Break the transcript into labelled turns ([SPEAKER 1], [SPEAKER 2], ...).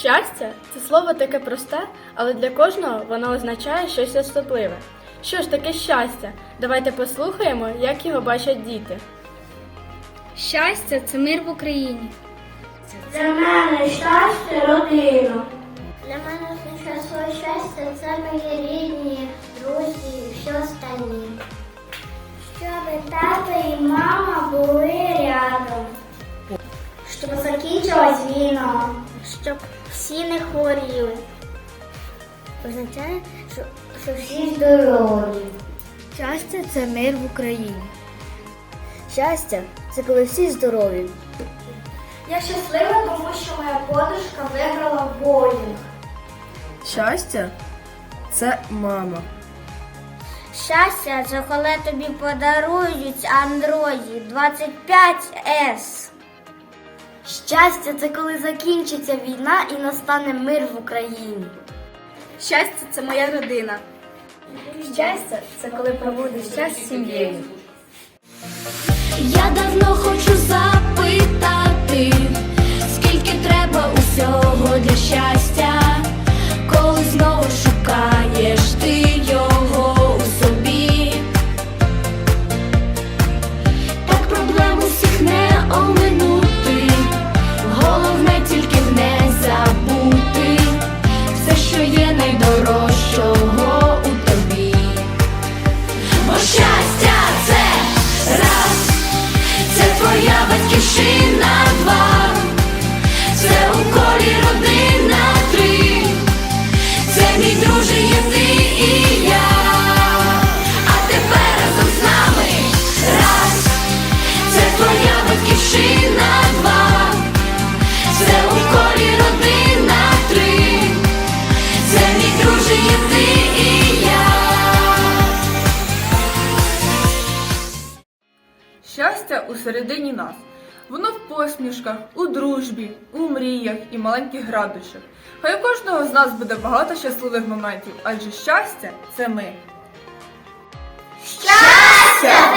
[SPEAKER 1] Щастя це слово таке просте, але для кожного воно означає щось особливе. Що ж таке щастя? Давайте послухаємо, як його бачать діти.
[SPEAKER 2] Щастя це мир в Україні.
[SPEAKER 3] Для мене щастя родина.
[SPEAKER 4] Для мене своє щастя це мої рідні, друзі і всі останні. Щоб тато і мама були рядом. Щоб закінчилась війна. Щоб всі не хворіли. Означає, що, що всі здорові.
[SPEAKER 2] Щастя це мир в Україні. Щастя це коли всі здорові.
[SPEAKER 4] Я щаслива, тому що моя подружка виграла боулінг.
[SPEAKER 5] Щастя це мама.
[SPEAKER 4] Щастя, це коли тобі подарують Android 25S.
[SPEAKER 2] Щастя це коли закінчиться війна і настане мир в Україні. Щастя це моя родина. Щастя це коли проводиш час з сім'єю.
[SPEAKER 6] Я давно хочу батьківщина Щастя у
[SPEAKER 5] середині нас. Воно в посмішках, у дружбі, у мріях і маленьких градусах. Хай у кожного з нас буде багато щасливих моментів, адже щастя це ми. Щастя!